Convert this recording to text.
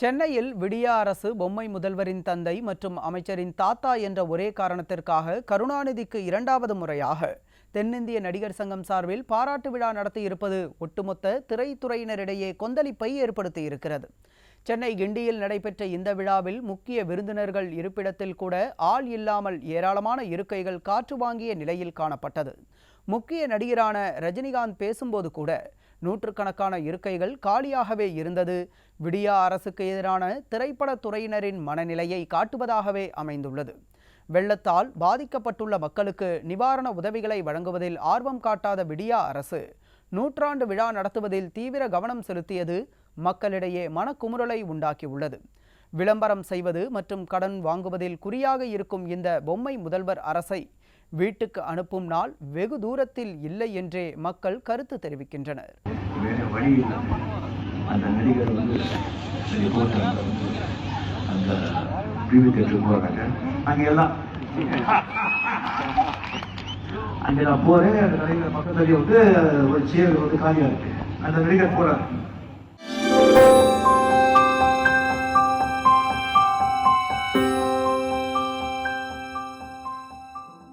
சென்னையில் விடியா அரசு பொம்மை முதல்வரின் தந்தை மற்றும் அமைச்சரின் தாத்தா என்ற ஒரே காரணத்திற்காக கருணாநிதிக்கு இரண்டாவது முறையாக தென்னிந்திய நடிகர் சங்கம் சார்பில் பாராட்டு விழா நடத்தியிருப்பது ஒட்டுமொத்த திரைத்துறையினரிடையே கொந்தளிப்பை ஏற்படுத்தியிருக்கிறது சென்னை கிண்டியில் நடைபெற்ற இந்த விழாவில் முக்கிய விருந்தினர்கள் இருப்பிடத்தில் கூட ஆள் இல்லாமல் ஏராளமான இருக்கைகள் காற்று வாங்கிய நிலையில் காணப்பட்டது. முக்கிய நடிகரான ரஜினிகாந்த் பேசும்போது கூட நூற்றுக்கணக்கான இருக்கைகள் காலியாகவே இருந்தது. விடியா அரசுக்கு எதிரான திரைப்பட துறையினரின் மனநிலையை காட்டுவதாகவே அமைந்துள்ளது. வெள்ளத்தால் பாதிக்கப்பட்டுள்ள மக்களுக்கு நிவாரண உதவிகளை வழங்குவதில் ஆர்வம் காட்டாத விடியா அரசு நூற்றாண்டு விழா நடத்துவதில் தீவிர கவனம் செலுத்தியது மக்களிடையே மனக்குமுறலை உண்டாக்கியுள்ளது. விளம்பரம் செய்வது மற்றும் கடன் வாங்குவதில் குறியாக இருக்கும் இந்த பொம்மை முதல்வர் அரசை வீட்டுக்கு அனுப்பும் நாள் வெகு தூரத்தில் இல்லை என்றே மக்கள் கருத்து தெரிவிக்கின்றனர். வழி அந்த நடிகர் வந்து அந்த போகிறாங்க அங்கே அங்கே நான் போகிறேன் அந்த நடிகர் வந்து ஒரு சேர் வந்து காலியாக இருக்கு. அந்த நடிகர் போகிறாரு